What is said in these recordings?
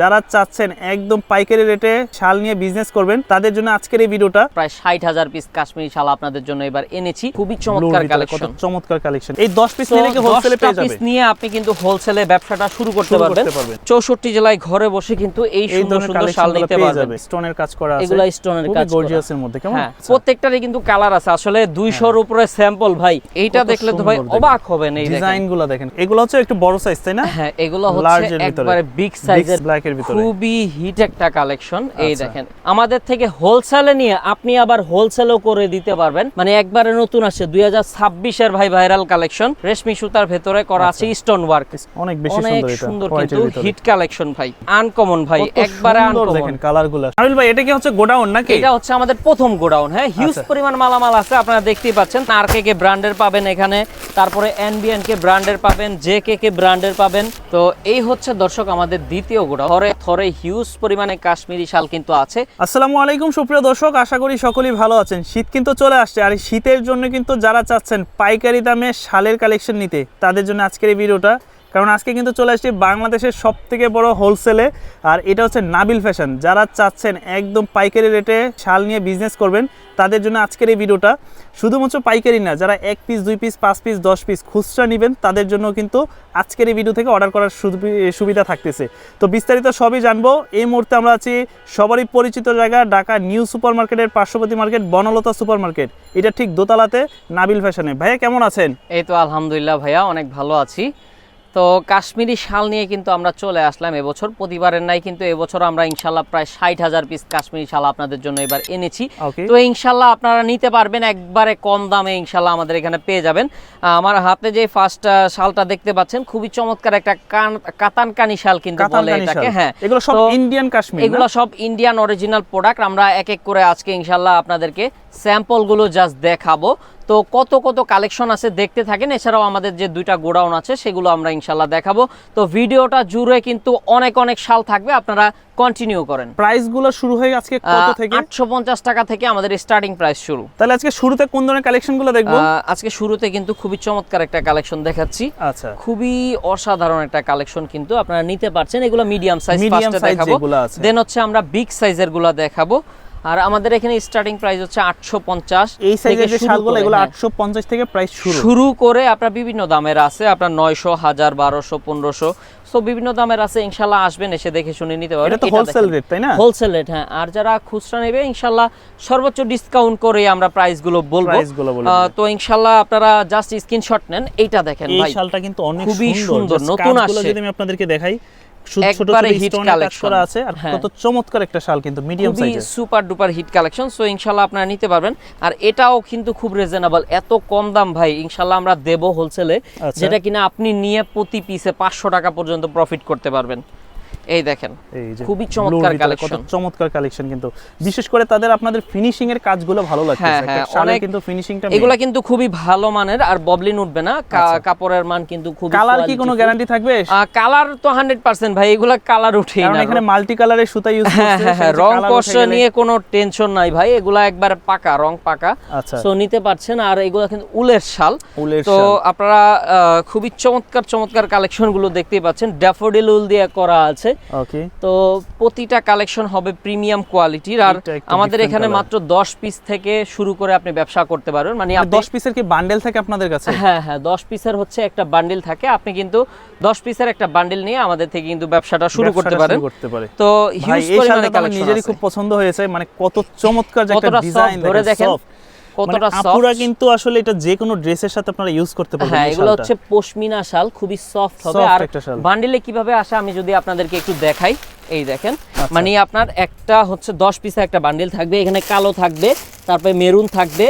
যারা চাচ্ছেন একদম পাইকারি রেটে শাল নিয়ে বিজনেস করবেন তাদের জন্য আজকের এই ভিডিওটা প্রায় ষাট হাজার পিস কাশ্মীরি শাল আপনাদের জন্য এবার এনেছি। খুবই চমৎকার কালেকশন চমৎকার কালেকশন এই 10 পিস কি হোলসেলে পেয়ে যাবে? নিয়ে আপনি কিন্তু হোলসেলে ব্যবসাটা শুরু করতে পারবেন। চৌষট্টি জেলায় ঘরে বসে কিন্তু এই সুন্দর সুন্দর শাল নিতে পারবেন। স্টোনের কাজ করা আছে। এগুলা স্টোনের কাজ গর্জিয়াস এর মধ্যে কেমন? হ্যাঁ প্রত্যেকটারই কিন্তু কালার আছে। আসলে 200 এর উপরে স্যাম্পল ভাই। এইটা দেখলে তো ভাই। অবাক হবেন এই দেখেন। ডিজাইনগুলো দেখেন। এগুলো হচ্ছে একটু বড় সাইজ তাই না? হ্যাঁ এগুলো হচ্ছে একবারে বিগ সাইজের ব্ল্যাক এর ভিতরে। খুবই হিট একটা কালেকশন এই আচ্ছা। দেখেন। আমাদের থেকে হোলসেলে নিয়ে আপনি আবার হোলসেলও করে দিতে পারবেন। মানে একবারে নতুন আসছে দুই হাজার ছাব্বিশের ভাই ভাইরাল কালেকশন রেশমি সুতার ভেতরে করা আছে স্টোন ওয়ার্ক অনেক বেশি অনেক সুন্দর এটা সুন্দর কিন্তু হিট কালেকশন ভাই আনকমন ভাই একবারে আনকমন দেখেন কালারগুলো আমিল ভাই এটা কি হচ্ছে গোডাউন নাকি? এটা হচ্ছে আমাদের প্রথম গোডাউন হ্যাঁ? হিউজ আচ্ছা। পরিমাণ মালামাল আছে আপনারা দেখতেই পাচ্ছেন। আরকে কে ব্র্যান্ডের পাবেন এখানে তারপরে এনবিএন কে ব্র্যান্ডের পাবেন জে কে কে ব্র্যান্ডের পাবেন। তো এই হচ্ছে দর্শক আমাদের দ্বিতীয় গোডাউন। থরে থরে হিউজ পরিমাণে কাশ্মীরি শাল কিন্তু আছে। আসসালামু আলাইকুম, সুপ্রিয় দর্শক, আশা করি সকলেই ভালো আছেন। শীত কিন্তু চলে আসছে, আর শীতের জন্য কিন্তু যারা চাচ্ছেন পাইকারি দামে শালের কালেকশন নিতে, তাদের জন্য আজকের এই ভিডিওটা কারণ আজকে কিন্তু চলে আসছি বাংলাদেশের সব থেকে বড় হোলসেলে আর এটা হচ্ছে নাবিল ফ্যাশন যারা চাচ্ছেন একদম পাইকারি রেটে শাল নিয়ে বিজনেস করবেন, তাদের জন্য আজকের এই ভিডিওটা শুধুমাত্র পাইকারি না, যারা এক পিস দুই পিস পাঁচ পিস দশ পিস খুচরা নেবেন, তাদের জন্য কিন্তু আজকের এই ভিডিও থেকে অর্ডার করার সুবি- সুবিধা থাকতেছে। তো বিস্তারিত সবই জানব। এই মুহূর্তে আমরা আছি সবারই পরিচিত জায়গা, ঢাকা নিউ সুপার মার্কেটের পার্শ্ববর্তী মার্কেট বনলতা সুপার মার্কেট এটা ঠিক দোতলাতে, নাবিল ফ্যাশনে ভাইয়া, কেমন আছেন? এই তো আলহামদুলিল্লাহ ভাইয়া, অনেক ভালো আছি। তো কাশ্মীরি শাল নিয়ে কিন্তু আমরা চলে আসলাম এবছর। প্রতিবারের নাই কিন্তু এবছর আমরা ইনশাল্লাহ প্রায় ষাট হাজার পিস কাশ্মীরি শাল আপনাদের জন্য এবার এনেছি। তো ইনশাল্লাহ আপনারা নিতে পারবেন একবারে কম দামে ইনশাল্লাহ আমাদের এখানে পেয়ে যাবেন। আমার হাতে যে ফার্স্ট শালটা দেখতে পাচ্ছেন খুবই চমৎকার একটা কান কাতান কানি শাল কিন্তু বলে এটাকে হ্যাঁ। এগুলো সব ইন্ডিয়ান কাশ্মীর এগুলো সব ইন্ডিয়ান অরিজিনাল প্রোডাক্ট আমরা এক এক করে আজকে ইনশাল্লাহ আপনাদেরকে স্যাম্পলগুলো জাস্ট দেখাবো। তো কত কত কালেকশন আছে দেখতে থাকেন এছাড়াও আমাদের যে দুইটা গোডাউন আছে সেগুলো আমরা ইনশাল্লাহ দেখাবো। তো ভিডিওটা জুড়ে কিন্তু অনেক অনেক শাল থাকবে আপনারা কন্টিনিউ করেন। প্রাইসগুলো শুরু হয়ে আজকে কত থেকে? আটশো পঞ্চাশ টাকা থেকে আমাদের স্টার্টিং প্রাইস শুরু। তাহলে আজকে শুরুতে কোন ধরনের কালেকশনগুলো দেখব? আজকে শুরুতে কিন্তু খুবই চমৎকার একটা কালেকশন দেখাচ্ছি। আচ্ছা। খুবই অসাধারণ একটা কালেকশন কিন্তু আপনারা নিতে পারছেন। এগুলো মিডিয়াম সাইজ ফার্স্টে দেখাবো। দেন হচ্ছে আমরা বিগ সাইজেরগুলো দেখাবো। আর আমাদের এখানে স্টার্টিং প্রাইস হচ্ছে আটশো পঞ্চাশ। এই সাইজের যে শালগুলো এগুলো 850 থেকে প্রাইস শুরু। হ্যাঁ। শুরু করে আপনার বিভিন্ন দামের আছে আপনার নয়শো হাজার বারোশো পনেরোশো। সো বিভিন্ন দামের আছে ইনশাল্লাহ আসবেন এসে দেখে শুনে নিতে পারবেন। এটা তো হোলসেল রেট তাই না? হোলসেল রেট হ্যাঁ। আর যারা খুচরা নেবে ইনশাল্লাহ সর্বোচ্চ ডিসকাউন্ট করে আমরা প্রাইসগুলো বলব। তো ইনশাল্লাহ আপনারা জাস্ট স্ক্রিনশট নেন এইটা দেখেন এই শালটা কিন্তু অনেক খুবই সুন্দর নতুন আসছে। যদি আমি আপনাদেরকে দেখাই একবারে। করা আছে আর হ্যাঁ। কত চমৎকার একটা শাল কিন্তু মিডিয়াম সাইজের super duper hit collection so আপনারা নিতে পারবেন আর এটাও কিন্তু খুব রিজনেবল এত কম দাম ভাই আমরা দেব হোলসেলে আচ্ছা। যেটা কিনা আপনি নিয়ে প্রতি পিসে পাঁচশো টাকা পর্যন্ত প্রফিট করতে পারবেন এই দেখেন খুবই চমৎকার collection। চমৎকার কালেকশন কিন্তু। বিশেষ করে তাদের আপনাদের ফিনিশিং এর কাজগুলো ভালো লাগছে হ্যাঁ, হ্যাঁ, অনেক- কিন্তু ফিনিশিংটা এগুলা কিন্তু খুবই ভালো মানের আর ববলিন উঠবে না। কাপড়ের মান কিন্তু খুব কালার আচ্ছা। কি কোনো গ্যারান্টি থাকবে? কালার তো হান্ড্রেড পার্সেন্ট ভাই এগুলা কালার কারণ না এখানে মাল্টি কালারের সুতা ইউজ হ্যাঁ করছে রং colour কষ উঠে গেলে- নিয়ে কোনো টেনশন নাই ভাই এগুলা একবার পাকা রং পাকা। আচ্ছা। সো নিতে পারছেন আর এগুলা কিন্তু উলের শাল। তো আপনারা খুবই চমৎকার চমৎকার কালেকশনগুলো দেখতেই পাচ্ছেন। ড্যাফোডিল উল দিয়ে করা আছে ওকে তো প্রতিটা কালেকশন হবে প্রিমিয়াম কোয়ালিটির আর আমাদের এখানে মাত্র দশ পিস থেকে শুরু করে আপনি ব্যবসা করতে পারবেন। মানে 10 পিসের কি বান্ডেল থাকে আপনাদের কাছে? হ্যাঁ হ্যাঁ দশ পিসের হচ্ছে একটা বান্ডিল থাকে। আপনি কিন্তু দশ পিসের একটা বান্ডিল নিয়ে আমাদের থেকে কিন্তু ব্যবসাটা শুরু করতে পারেন। করতে পারে। তো হিউজ পরিমাণে কালেকশন নিজেরই খুব পছন্দ হয়েছে। মানে কত চমৎকার যে একটা ডিজাইন ধরে দেখেন। কতটা আপুরা সফট কিন্তু আসলে এটা যে কোনো ড্রেসের সাথে আপনারা ইউজ করতে পারবেন হ্যাঁ এগুলো হচ্ছে পশমিনা শাল খুবই সফট হবে। আর বান্ডিলে কীভাবে আসে আমি যদি আপনাদেরকে একটু দেখাই এই দেখেন। আচ্ছা। মানে আপনার একটা হচ্ছে দশ পিসে একটা বান্ডিল থাকবে এখানে কালো থাকবে তারপরে মেরুন থাকবে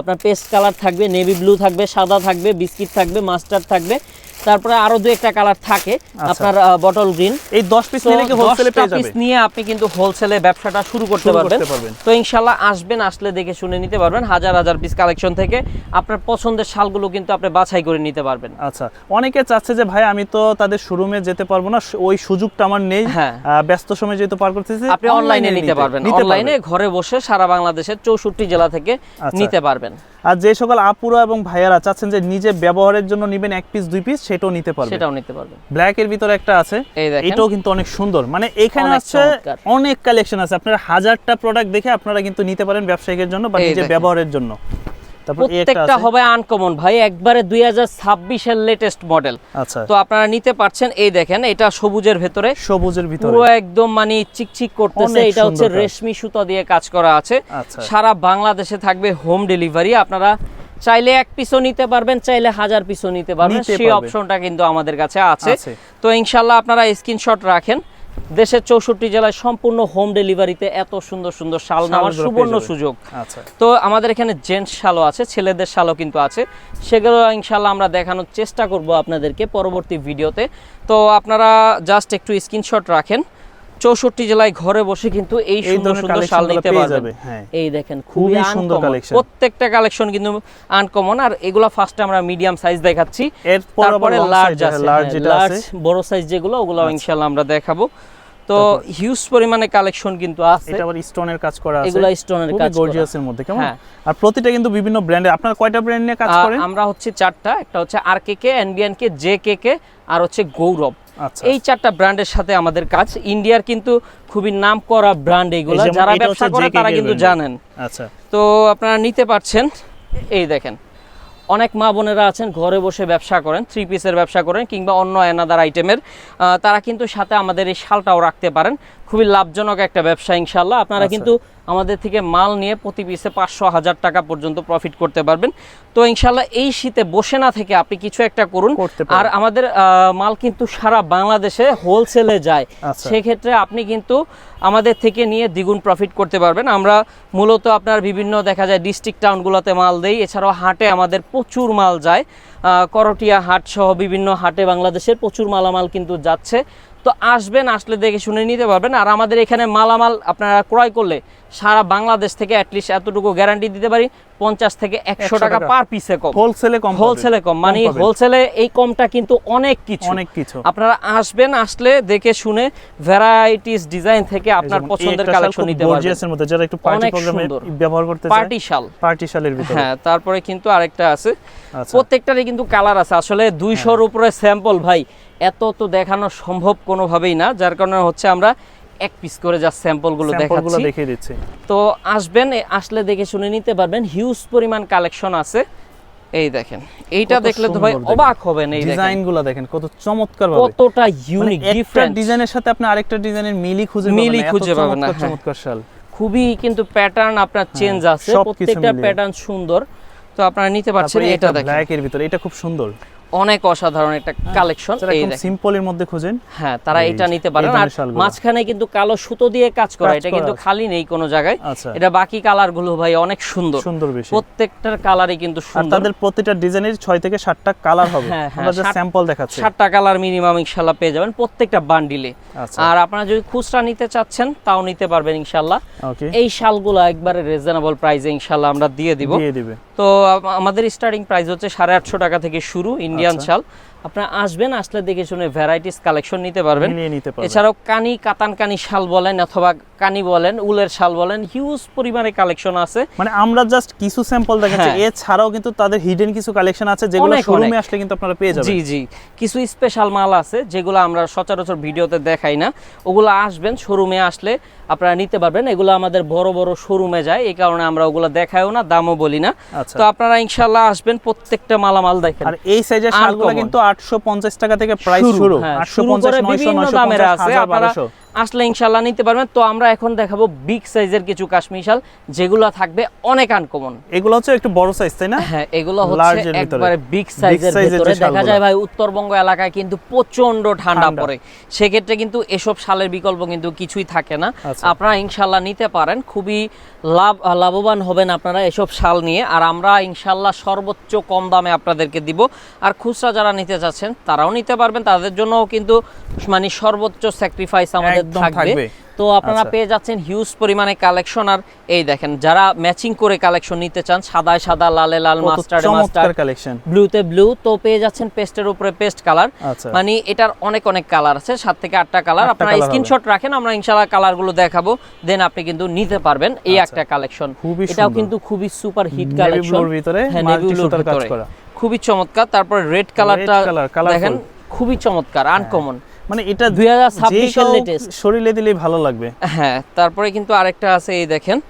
আপনার পেস্ট কালার থাকবে নেভি ব্লু থাকবে সাদা থাকবে বিস্কিট থাকবে মাস্টার্ড থাকবে। তারপরে আরও দু একটা কালার থাকে আপনার বটল গ্রিন এই 10 পিস নিলে কি হোলসেলে পেয়ে যাবে? নিয়ে আপনি কিন্তু হোলসেলে ব্যবসাটা শুরু করতে পারবেন। তো ইনশাল্লাহ আসবেন আসলে দেখে শুনে নিতে পারবেন। হাজার হাজার পিস কালেকশন থেকে আপনার পছন্দের শালগুলো কিন্তু আপনি বাছাই করে নিতে পারবেন। আচ্ছা অনেকে চাচ্ছে যে ভাই আমি তো তাদের শোরুমে যেতে পারব না ওই সুযোগটা আমার নেই। হ্যাঁ। ব্যস্ত সময় যেহেতু পার করতেছি আপনি অনলাইনে নিতে পারবেন। অনলাইনে ঘরে বসে সারা বাংলাদেশের চৌষট্টি জেলা থেকে আচ্ছা। নিতে পারবেন। আর যে সকল আপুরা এবং ভাইয়ারা চাচ্ছেন যে নিজে ব্যবহারের জন্য নিবেন এক পিস দুই পিস সেটাও নিতে পারবে। সেটাও নিতে পারবেন ব্ল্যাক এর ভিতরে একটা আছে। এটাও কিন্তু অনেক সুন্দর। মানে এখানে আছে অনেক কালেকশন আছে। আপনারা হাজারটা প্রোডাক্ট দেখে আপনারা কিন্তু নিতে পারেন ব্যবসায়িকের জন্য বা নিজের ব্যবহারের জন্য। প্রত্যেকটা হবে আনকমন ভাই একবারে দুই হাজার ছাব্বিশের লেটেস্ট মডেল আচ্ছা। তো আপনারা নিতে পারছেন এই দেখেন এটা সবুজের ভেতরে। সবুজের ভিতরে। পুরো একদম মানে চিকচিক করতেছে। এটা হচ্ছে রেশমি সুতা দিয়ে কাজ করা আছে। আচ্ছা। সারা বাংলাদেশে থাকবে হোম ডেলিভারি আপনারা চাইলে এক পিসও নিতে পারবেন চাইলে হাজার পিসও নিতে পারবেন। সেই অপশনটা কিন্তু আমাদের কাছে আছে। তো ইনশাল্লাহ আপনারা স্ক্রিনশট রাখেন। দেশের চৌষট্টি জেলায় সম্পূর্ণ হোম ডেলিভারিতে এত সুন্দর সুন্দর শাল নেওয়ার সুবর্ণ সুযোগ। আচ্ছা। তো আমাদের এখানে জেন্টস শালও আছে ছেলেদের শালও কিন্তু আছে। সেগুলো ইনশাল্লাহ আমরা দেখানোর চেষ্টা করব আপনাদেরকে পরবর্তী ভিডিওতে তো আপনারা জাস্ট একটু স্ক্রিনশট রাখেন। চৌষট্টি জেলায় ঘরে বসে কিন্তু এই সুন্দর সুন্দর শাল নিতে পেয়ে পারবেন। হ্যাঁ। এই দেখেন খুবই সুন্দর কালেকশন প্রত্যেকটা কালেকশন কিন্তু আনকমন আর এগুলা ফার্স্টে আমরা মিডিয়াম সাইজ দেখাচ্ছি। তারপরে লার্জ আছে লার্জ হ্যাঁ, বড় সাইজ যেগুলো ওগুলো আচ্ছা। ইনশাআল্লাহ আমরা দেখাবো। তো হিউজ পরিমাণে কালেকশন কিন্তু আছে। এটা আবার স্টোনের কাজ করা আছে। এগুলা স্টোনের কাজ করা। গর্জিয়াসের মধ্যে কেমন? হ্যাঁ। আর প্রতিটা কিন্তু বিভিন্ন ব্র্যান্ডে আপনারা কয়টা ব্র্যান্ড নিয়ে কাজ করেন? আমরা হচ্ছে চারটা একটা হচ্ছে আর কে কে এনবিএন কে কে কে আর হচ্ছে গৌরব। এই চারটা ব্র্যান্ডের সাথে আমাদের কাজ। ইন্ডিয়ার কিন্তু খুবই নাম করা ব্র্যান্ড এগুলো যারা ব্যবসা করে তারা কিন্তু জানেন। আচ্ছা। তো আপনারা নিতে পারছেন। এই দেখেন। অনেক মা বোনেরা আছেন ঘরে বসে ব্যবসা করেন থ্রি পিসের ব্যবসা করেন কিংবা অন্য অ্যানাদার আইটেমের তারা কিন্তু সাথে আমাদের এই শালটাও রাখতে পারেন। খুবই লাভজনক একটা ব্যবসা ইনশাল্লাহ আপনারা আচ্ছা। কিন্তু আমাদের থেকে মাল নিয়ে প্রতি পিসে পাঁচশো হাজার টাকা পর্যন্ত প্রফিট করতে পারবেন। তো ইনশাল্লাহ এই শীতে বসে না থেকে আপনি কিছু একটা করুন। আর আমাদের মাল কিন্তু সারা বাংলাদেশে হোলসেলে যায়। আচ্ছা। সেক্ষেত্রে আপনি কিন্তু আমাদের থেকে নিয়ে দ্বিগুণ প্রফিট করতে পারবেন। আমরা মূলত আপনার বিভিন্ন দেখা যায় ডিস্ট্রিক্ট টাউনগুলোতে মাল দেই। এছাড়াও হাটে আমাদের প্রচুর মাল যায়। আহ, করটিয়া হাট সহ বিভিন্ন হাটে বাংলাদেশের প্রচুর মালামাল কিন্তু যাচ্ছে। তো আসবেন আসলে দেখে শুনে নিতে পারবেন। আর আমাদের এখানে মালামাল আপনারা ক্রয় করলে সারা বাংলাদেশ থেকে অ্যাটলিস্ট এতটুকু গ্যারান্টি দিতে পারি পঞ্চাশ থেকে একশো টাকা। পার পিসে কম। হোলসেলে কম হোলসেলে কম। মানে হোলসেলে এই কমটা কিন্তু অনেক কিছু। অনেক কিছু। আপনারা আসবেন আসলে দেখে শুনে ভ্যারাইটিস ডিজাইন থেকে আপনার পছন্দের কালেকশন নিতে পারবেন। মধ্যে যেটা একটু পার্টি প্রোগ্রামে। ব্যবহার করতে চায় পার্টি শাল। পার্টি শালের ভিতরে। হ্যাঁ তারপরে কিন্তু আরেকটা আছে। আচ্ছা। প্রত্যেকটারই কিন্তু কালার আছে। আসলে দুইশোর উপরে স্যাম্পল ভাই এত তো দেখানো সম্ভব কোনোভাবেই না। যার কারণে হচ্ছে আমরা এক পিস করে যা স্যাম্পলগুলো দেখাচ্ছি। দেখিয়ে দিচ্ছি। তো আসবেন আসলে দেখে শুনে নিতে পারবেন হিউজ পরিমাণ কালেকশন আছে। এই দেখেন এইটা দেখলে তো ভাই অবাক হবেন এই দেখেন। ডিজাইনগুলো দেখেন কত চমৎকার ভাবে কতটা মানে ইউনিক একটা ডিফারেন্ট ডিজাইনের সাথে আপনি আরেকটা ডিজাইনের মিলই খুঁজে পাবেন মিলই খুঁজে পাবেন না, চমৎকার হ্যাঁ। শাল। খুবই কিন্তু প্যাটার্ন আপনার চেঞ্জ আছে সবকিছু প্রত্যেকটা প্যাটার্ন সুন্দর। তো আপনারা নিতে পারছেন এটা এটা দেখেন। ব্ল্যাক এর ভিতরে এটা খুব সুন্দর। অনেক অসাধারণ একটা কালেকশন। এই সিম্পলের মধ্যে খুঁজেন হ্যাঁ তারা এটা নিতে পারেন আর মাঝখানে কিন্তু কালো সুতো দিয়ে কাজ করা এটা কিন্তু খালি নেই কোনো জায়গায়। আচ্ছা। এটা বাকি কালারগুলো ভাই অনেক সুন্দর। সুন্দর বেশি। প্রত্যেকটার কালারই কিন্তু সুন্দর। তাদের প্রতিটা ডিজাইনের ছয় থেকে সাতটা কালার হবে। হ্যাঁ, হ্যাঁ, আমরা যে স্যাম্পল দেখাচ্ছি। সাতটা কালার মিনিমাম ইনশাল্লাহ পেয়ে যাবেন প্রত্যেকটা বান্ডিলে আচ্ছা। আর আপনারা যদি খুচরা নিতে চাচ্ছেন তাও নিতে পারবেন ইনশাল্লাহ ওকে এই শালগুলো একবারে রিজনেবল প্রাইসে ইনশাল্লাহ আমরা দিয়ে দিব। দিয়ে দিবে। তো আমাদের স্টার্টিং প্রাইস হচ্ছে সাড়ে আটশো টাকা থেকে শুরু। ইন্ডিয়ান আচ্ছা। শাল আপনারা আসবেন আসলে দেখে শুনে ভ্যারাইটিস কালেকশন নিতে পারবেন। মিলিয়ে নিতে পারবেন। এছাড়াও কানি কাতান কানি শাল বলেন অথবা কানি বলেন উলের শাল বলেন হিউজ পরিমাণে কালেকশন আছে। মানে আমরা জাস্ট কিছু স্যাম্পল দেখাচ্ছি। হ্যাঁ। এছাড়াও কিন্তু তাদের হিডেন কিছু কালেকশন আছে যেগুলো শোরুমে আসলে কিন্তু আপনারা পেয়ে যাবেন। জি জি। কিছু স্পেশাল মাল আছে যেগুলো আমরা সচরাচর ভিডিওতে দেখাই না। ওগুলো আসবেন শোরুমে আসলে আপনারা নিতে পারবেন। এগুলো আমাদের বড় বড় শোরুমে যায়। এই কারণে আমরা ওগুলো দেখাইও না দামও বলি না। আচ্ছা। তো আপনারা ইনশাল্লাহ আসবেন প্রত্যেকটা মালামাল দেখেন। আর এই সাইজের শালগুলো Uncommon। কিন্তু 850 টাকা থেকে প্রাইস শুরু, হ্যাঁ, 850 শুরু করে 900 বিভিন্ন 950 দামের আছে আপনারা 1200 আসলে ইনশাল্লাহ নিতে পারবেন। তো আমরা এখন দেখাবো বিগ সাইজের কিছু কাশ্মীর শাল যেগুলো থাকবে অনেক আনকমন এগুলো হচ্ছে একটু বড় সাইজ তাই না? হ্যাঁ এগুলো হচ্ছে একবারে বিগ সাইজের ভিতরে। দেখা যায় ভাই উত্তরবঙ্গ এলাকায় কিন্তু প্রচণ্ড ঠান্ডা। পড়ে। সেক্ষেত্রে কিন্তু এসব শালের বিকল্প কিন্তু কিছুই থাকে না। আচ্ছা। আপনারা ইনশাল্লাহ নিতে পারেন। খুবই লাভ লাভবান হবেন আপনারা এসব শাল নিয়ে। আর আমরা ইনশাল্লাহ সর্বোচ্চ কম দামে আপনাদেরকে দিব। আর খুচরা যারা নিতে চাচ্ছেন তারাও নিতে পারবেন। তাদের জন্যও কিন্তু মানে সর্বোচ্চ স্যাক্রিফাইস আমাদের একদম থাকবে। তো আপনারা আচ্ছা। পেয়ে যাচ্ছেন হিউজ পরিমাণে কালেকশন আর এই দেখেন যারা ম্যাচিং করে কালেকশন নিতে চান সাদায় সাদা লালে লাল মাস্টার্ডে মাস্টার কালেকশন ব্লুতে ব্লু তো পেয়ে যাচ্ছেন পেস্টের উপরে পেস্ট কালার আচ্ছা। মানে এটার অনেক অনেক কালার আছে সাত থেকে আটটা কালার আপনারা স্ক্রিনশট রাখেন আমরা ইনশাআল্লাহ কালারগুলো দেখাবো। দেন আপনি কিন্তু নিতে পারবেন এই আচ্ছা। একটা কালেকশন এটাও কিন্তু খুবই সুপার হিট কালেকশন ভিতরে হ্যাঁ মাল্টি কাজ করা। খুবই চমৎকার। তারপরে রেড কালারটা দেখেন খুবই চমৎকার আনকমন মানে এটা 2026 যে এর কেউ latest। শরীরে দিলেই ভালো লাগবে। হ্যাঁ তারপরে কিন্তু আরেকটা আছে এই দেখেন।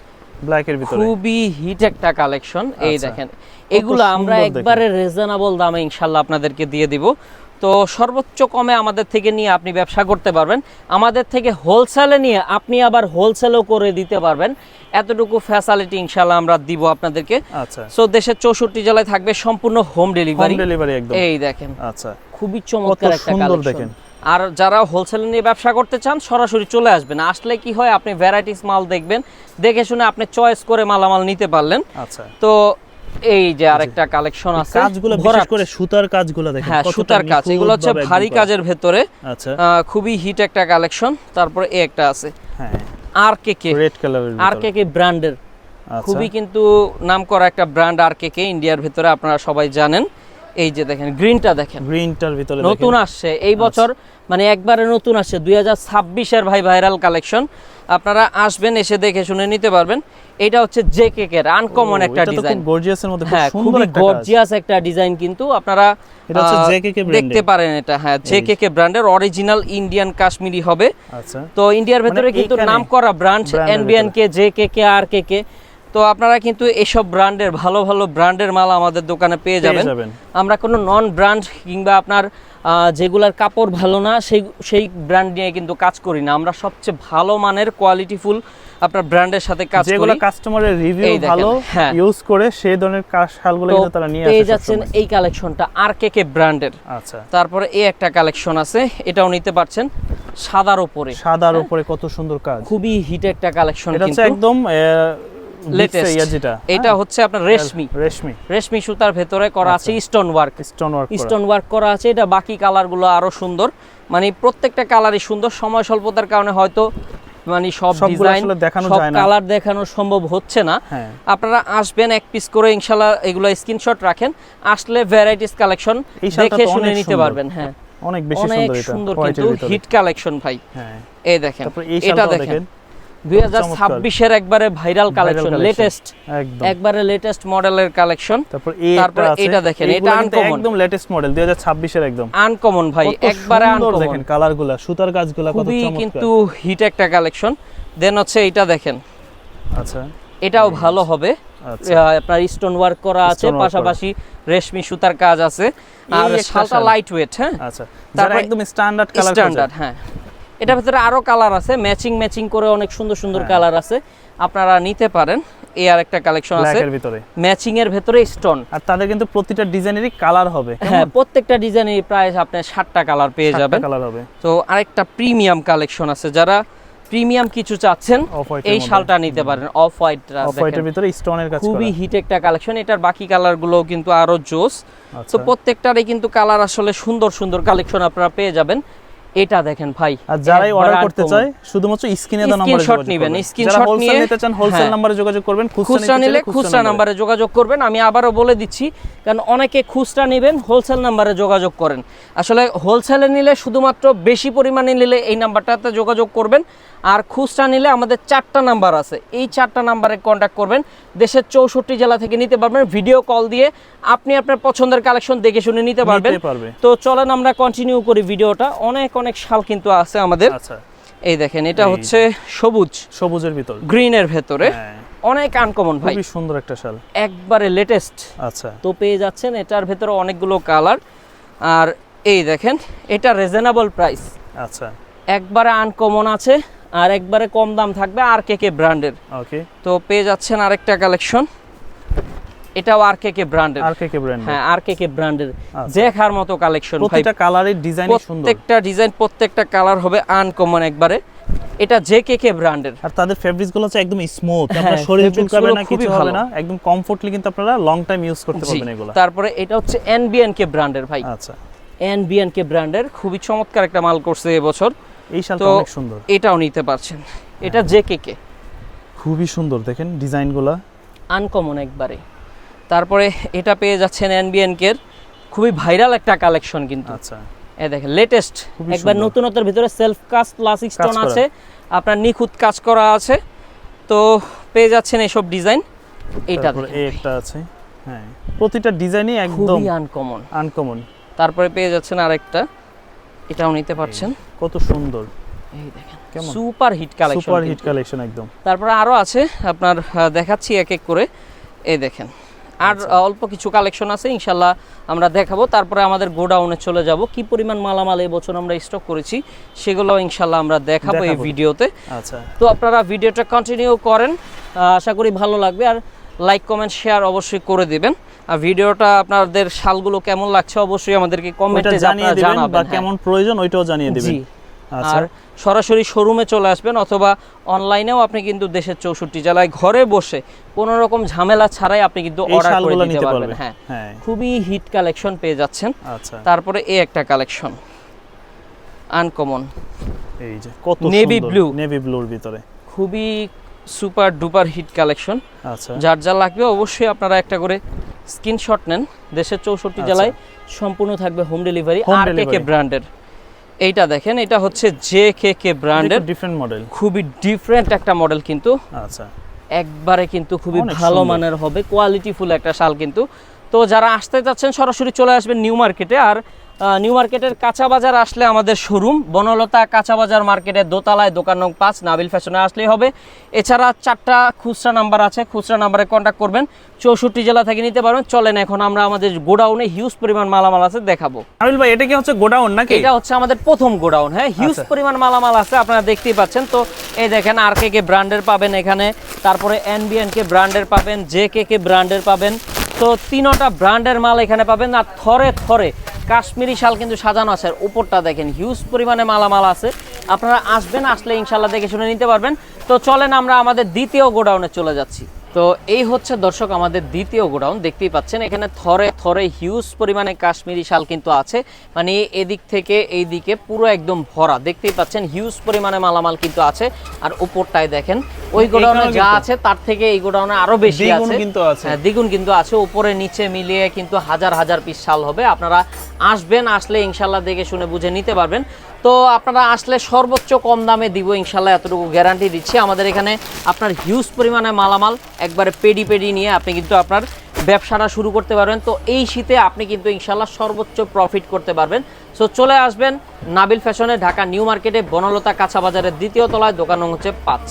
ব্ল্যাকের ভিতরে। খুবই হিট একটা কালেকশন এই আচ্ছা। দেখেন। এগুলো আমরা একবারে রিজনেবল দামে ইনশাল্লাহ আপনাদেরকে দিয়ে দিব। তো সর্বোচ্চ কমে আমাদের থেকে নিয়ে আপনি ব্যবসা করতে পারবেন। আমাদের থেকে হোলসেলে নিয়ে আপনি আবার হোলসেলও করে দিতে পারবেন। এতটুকু ফ্যাসিলিটি ইনশাল্লাহ আমরা দিব আপনাদেরকে। আচ্ছা। সো দেশের চৌষট্টি জেলায় থাকবে সম্পূর্ণ হোম হোম ডেলিভারি ডেলিভারি একদম। এই দেখেন। আচ্ছা। খুবই চমৎকার একটা কালেকশন দেখেন। আর যারা হোলসেল নিয়ে ব্যবসা করতে চান সরাসরি চলে আসবেন। আসলে কি হয় আপনি ভ্যারাইটিস মাল দেখবেন দেখে শুনে আপনি চয়েস করে মালামাল নিতে পারলেন। আচ্ছা। তো এই যে আরেকটা কালেকশন আছে কাজগুলো বিশেষ করে সুতার কাজগুলো দেখেন হ্যাঁ সুতার কাজ এগুলো হচ্ছে ভারী কাজের ভেতরে। আচ্ছা। খুবই হিট একটা কালেকশন তারপরে এ একটা আছে। হ্যাঁ। আর কে কে? রেড কালারের আর কে কে ব্র্যান্ডের আচ্ছা। খুবই কিন্তু নাম করা একটা ব্র্যান্ড আর কে কে ইন্ডিয়ার ভেতরে আপনারা সবাই জানেন। এই যে দেখেন গ্রিনটা দেখেন। গ্রিনটার ভিতরে নতুন আসছে। এই বছর মানে একবারে নতুন আসছে। দুই হাজার ছাব্বিশের ভাই ভাইরাল কালেকশন আপনারা আসবেন এসে দেখে শুনে নিতে পারবেন। এটা হচ্ছে জে কেকের আনকমন একটা ডিজাইন গর্জিয়াসের মধ্যে খুব হ্যাঁ সুন্দর একটা গর্জিয়াস একটা ডিজাইন কিন্তু আপনারা এটা হচ্ছে দেখতে পারেন এটা। হ্যাঁ জে কে ব্র্যান্ডের অরিজিনাল ইন্ডিয়ান কাশ্মীরি হবে। আচ্ছা। তো ইন্ডিয়ার ভেতরে মানে কিন্তু নাম করা ব্র্যান্ড এর এনবিএন কে জে কে কে আর কে কে তো আপনারা কিন্তু এসব ব্র্যান্ডের ভালো ভালো ব্র্যান্ডের মাল আমাদের দোকানে পেয়ে যাবেন। আমরা কোনো নন ব্র্যান্ড কিংবা আপনার যেগুলার কাপড় ভালো না সেই সেই ব্র্যান্ড নিয়ে কিন্তু কাজ করি না। আমরা সবচেয়ে ভালো মানের কোয়ালিটিফুল আপনার ব্র্যান্ডের সাথে কাজ যেগুলো করি কাস্টমারের রিভিউ ভালো হ্যাঁ। ইউজ করে সেই ধরনের শালগুলো কিন্তু তারা নিয়ে পেয়ে যাচ্ছেন এই কালেকশনটা আর কে কে ব্র্যান্ডের আচ্ছা। তারপরে এই একটা কালেকশন আছে এটাও নিতে পারছেন সাদার উপরে। সাদার উপরে কত সুন্দর কাজ। খুবই হিট একটা কালেকশন এটা হচ্ছে একদম লেটেস্ট যেটা। এটা হচ্ছে আপনার রেশমি রেশমি রেশমি সুতার ভেতরে করা আছে stone work stone work stone work করা আছে। এটা বাকি কালারগুলো আরও সুন্দর। মানে প্রত্যেকটা কালারই সুন্দর। সময় স্বল্পতার কারণে হয়তো মানে সব ডিজাইন সব কালার দেখানো সম্ভব হচ্ছে না। হ্যাঁ। আপনারা আসবেন এক পিস করে ইনশাল্লাহ এগুলো স্ক্রিনশট রাখেন। আসলে ভ্যারাইটিস কালেকশন দেখে শুনে নিতে পারবেন হ্যাঁ। অনেক বেশি সুন্দর এটা সুন্দর কিন্তু হিট কালেকশন ভাই। হ্যাঁ। এই দেখেন এটা দেখেন। দেখেন দুই হাজার ছাব্বিশের একবারে ভাইরাল কালেকশন লেটেস্ট একদম। একবারে লেটেস্ট মডেলের কালেকশন তারপর তারপরে এটা দেখেন, এটা uncommon। একদম লেটেস্ট মডেল 2026 এর একদম। আনকমন ভাই একবারে আনকমন দেখেন কালারগুলা সুতার কাজগুলা কত চমৎকার। কিন্তু হিট একটা কালেকশন দেন হচ্ছে এটা দেখেন। আচ্ছা। এটাও ভালো হবে। আচ্ছা। আপনার স্টোন ওয়ার্ক করা আছে। পাশাপাশি রেশমি সুতার কাজ আছে। আর শালটা লাইট ওয়েট হ্যাঁ? আচ্ছা। তারপরে একদম স্ট্যান্ডার্ড কালার স্ট্যান্ডার্ড হ্যাঁ। এটার ভিতরে আরও কালার আছে ম্যাচিং ম্যাচিং করে অনেক সুন্দর সুন্দর হ্যাঁ। কালার আছে। আপনারা নিতে পারেন এই আর একটা কালেকশন আছে। ম্যাচিং এর ভেতরে স্টোন আর তাদের কিন্তু প্রতিটা ডিজাইনেরই কালার হবে হ্যাঁ প্রত্যেকটা ডিজাইনে প্রায় আপনি ষাটটা কালার পেয়ে যাবেন। কালার হবে। তো আরেকটা প্রিমিয়াম কালেকশন আছে যারা প্রিমিয়াম কিছু চাচ্ছেন এই শালটা নিতে পারেন অফ হোয়াইটটা অফ হোয়াইটের ভিতরে স্টোনের কাজ খুবই হিট একটা কালেকশন এটার বাকি কালারগুলো কিন্তু আরও জোস। তো আচ্ছা। প্রত্যেকটারই কিন্তু কালার আসলে সুন্দর সুন্দর কালেকশন আপনারা পেয়ে যাবেন। এটা দেখেন ভাই। আর যারাই অর্ডার করতে চায় শুধুমাত্র স্ক্রিনে দেওয়া নম্বরে স্ক্রিনশট নেবেন স্ক্রিনশট নিয়ে- নিতে চান হোলসেল হ্যাঁ। নম্বরে যোগাযোগ করবেন খুচরা নিলে খুচরা নাম্বারে। নাম্বারে যোগাযোগ করবেন আমি আবারও বলে দিচ্ছি কারণ অনেকে খুচরা নেবেন হোলসেল নম্বরে যোগাযোগ করেন। আসলে হোলসেলে নিলে শুধুমাত্র বেশি পরিমাণে নিলে এই নাম্বারটাতে যোগাযোগ করবেন। আর খুচরা নিলে আমাদের চারটা নাম্বার আছে। এই চারটা নাম্বারে কন্ট্যাক্ট করবেন। দেশের চৌষট্টি জেলা থেকে নিতে পারবেন। ভিডিও কল দিয়ে আপনি আপনার পছন্দের কালেকশন দেখে শুনে নিতে পারবেন। তো চলেন আমরা কন্টিনিউ করি ভিডিওটা অনেক অনেক শাল কিন্তু আছে আমাদের। আচ্ছা। এই দেখেন এটা হচ্ছে সবুজ। সবুজের ভিতর। গ্রিনের ভেতরে। হ্যাঁ। অনেক আনকমন ভাই। খুবই সুন্দর একটা শাল। একবারে লেটেস্ট আচ্ছা। তো পেয়ে যাচ্ছেন এটার ভেতরে অনেকগুলো কালার আর এই দেখেন এটা রিজনেবল প্রাইস আচ্ছা। একবারে আনকমন আছে। আর একবারে কম দাম থাকবে আর কে কে ব্র্যান্ডের। ওকে। তো পেয়ে যাচ্ছেন আরেকটা কালেকশন। এটাও আর কে কে ব্র্যান্ডের। আর কে কে ব্র্যান্ড হ্যাঁ আর কে কে ব্র্যান্ডের। আচ্ছা। দেখার মতো কালেকশন প্রতিটা কালারের ডিজাইনই সুন্দর। প্রত্যেকটা ডিজাইন প্রত্যেকটা কালার হবে আনকমন একবারে। এটা যে কে কে ব্র্যান্ডের। আর তাদের ফেব্রিক্সগুলো হচ্ছে একদম স্মুথ হ্যাঁ, আপনার শরীরে চুলকাবে না কিছু হবে না। একদম কমফোর্টলি কিন্তু আপনারা লং টাইম ইউজ করতে জি। পারবেন এগুলো। তারপরে এটা হচ্ছে এনবিএন কে ব্র্যান্ডের ভাই। আচ্ছা। এনবিএন কে ব্র্যান্ডের। খুবই চমৎকার একটা মাল করছে এবছর এই শালটা অনেক সুন্দর। এটাও নিতে পারছেন। এটা যে কে কে খুবই সুন্দর দেখেন ডিজাইনগুলো। আনকমন একবারে। তারপরে এটা পেয়ে যাচ্ছেন খুবই ভাইরাল একটা কালেকশন কিন্তু। আচ্ছা। এ দেখেন লেটেস্ট একবার নতুনত্বের ভিতরে সেলফ কাজ প্লাস স্টোন। আছে। আপনার নিখুঁত কাজ করা আছে। তো পেয়ে যাচ্ছেন এসব ডিজাইন ভাই। একটা আছে। হ্যাঁ প্রতিটা ডিজাইনই একদম আনকমন আনকমন তারপরে পেয়ে যাচ্ছেন আরেকটা। এটাও নিতে পারছেন। কত সুন্দর। এই দেখেন super hit collection super hit collection একদম। তারপরে আরও আছে আপনার দেখাচ্ছি এক এক করে। এই দেখেন আর আচ্ছা। অল্প কিছু কালেকশন আছে ইনশাল্লাহ আমরা দেখাবো। তারপরে আমাদের গোডাউনে চলে যাব। কি পরিমাণ মালামাল এই বছর আমরা স্টক করেছি সেগুলো ইনশাল্লাহ আমরা দেখাবো এই ভিডিওতে। আচ্ছা। তো আপনারা ভিডিওটা কন্টিনিউ করেন আশা করি ভালো লাগবে। আর লাইক কমেন্ট শেয়ার অবশ্যই করে দিবেন। ভিডিওটা আপনাদের শালগুলো কেমন লাগছে অবশ্যই আমাদেরকে কমেন্টে জানিয়ে দিবেন বা হ্যাঁ। কেমন প্রয়োজন ওইটাও জানিয়ে দিবেন। আচ্ছা। আর সরাসরি শোরুমে চলে আসবেন অথবা অনলাইনেও আপনি কিন্তু দেশের চৌষট্টি জেলায় ঘরে বসে কোনো রকম ঝামেলা ছাড়াই আপনি কিন্তু অর্ডার করে নিতে পারবেন হ্যাঁ। হ্যাঁ। খুবই হিট কালেকশন পেয়ে যাচ্ছেন। আচ্ছা। তারপরে এই একটা কালেকশন আনকমন এই যে কত Navy blue। নেভি ব্লুর ভিতরে। খুবই সুপার ডুপার হিট কালেকশন। আচ্ছা। যার যা লাগবে অবশ্যই আপনারা একটা করে স্ক্রিনশট নেন। দেশের চৌষট্টি আচ্ছা। জেলায় সম্পূর্ণ থাকবে হোম ডেলিভারি আর কে কে ব্র্যান্ডের এইটা দেখেন এটা হচ্ছে জে কে কে ব্র্যান্ডের ডিফারেন্ট মডেল খুবই ডিফারেন্ট একটা মডেল কিন্তু। আচ্ছা। একবারে কিন্তু খুবই ভালো মানের হবে কোয়ালিটিফুল একটা শাল কিন্তু। তো যারা আসতে চাচ্ছেন সরাসরি চলে আসবেন নিউ মার্কেটে। আর নিউ মার্কেটের কাঁচা বাজার আসলে আমাদের শোরুম বনলতা কাঁচা বাজার মার্কেটের দোতলায় দোকান নং পাঁচ নাবিল ফ্যাশনে আসলেই হবে। এছাড়া চারটা খুচরা নাম্বার আছে খুচরা নাম্বারে কন্ট্যাক্ট করবেন। চৌষট্টি জেলা থেকে নিতে পারবেন। চলেন এখন আমরা আমাদের গোডাউনে হিউজ পরিমাণ মালামাল আছে দেখাবো। আমিল ভাই এটা কি হচ্ছে গোডাউন নাকি? এটা হচ্ছে আমাদের প্রথম গোডাউন হ্যাঁ হিউজ আচ্ছা। পরিমাণ মালামাল আছে আপনারা দেখতেই পাচ্ছেন। তো এই দেখেন আর কে কে ব্র্যান্ডের পাবেন এখানে। তারপরে এনবিএন কে ব্র্যান্ডের পাবেন জে কে কে ব্র্যান্ডের পাবেন। তো তিনোটা ব্র্যান্ডের মাল এখানে পাবেন। আর থরে থরে কাশ্মীরি শাল কিন্তু সাজানো আছে। আর উপরটা দেখেন হিউজ পরিমাণে মালামাল আছে। আপনারা আসবেন, আসলে ইনশাল্লাহ দেখে শুনে নিতে পারবেন। তো চলেন আমরা আমাদের দ্বিতীয় গোডাউনে চলে যাচ্ছি। তো এই হচ্ছে দর্শক আমাদের দ্বিতীয় গোডাউন দেখতেই পাচ্ছেন। এখানে থরে থরে হিউজ পরিমাণে কাশ্মীরি শাল কিন্তু আছে। মানে এদিক থেকে এই দিকে পুরো একদম ভরা। দেখতেই পাচ্ছেন হিউজ পরিমাণে মালামাল কিন্তু আছে। আর উপরটায় দেখেন ওই গোডাউনে যা আছে তার থেকে এই গোডাউনে আরও বেশি আছে। কিন্তু আছে। হ্যাঁ, দ্বিগুণ কিন্তু আছে। উপরে নিচে মিলিয়ে কিন্তু হাজার হাজার পিস শাল হবে। আপনারা আসবেন আসলে ইনশাল্লাহ দেখে শুনে বুঝে নিতে পারবেন। তো আপনারা আসলে সর্বোচ্চ কম দামে দিব, ইনশাল্লাহ এতটুকু গ্যারান্টি দিচ্ছি। আমাদের এখানে আপনার হিউজ পরিমাণে মালামাল একবারে পেডি পেডি নিয়ে আপনি কিন্তু আপনার ব্যবসাটা শুরু করতে পারবেন। তো এই শীতে আপনি কিন্তু ইনশাল্লাহ সর্বোচ্চ প্রফিট করতে পারবেন। সো চলে আসবেন নাবিল ফ্যাশনে ঢাকা নিউ মার্কেটে, বনলতা কাঁচা বাজারের দ্বিতীয় তলায়, দোকান হচ্ছে পাঁচ।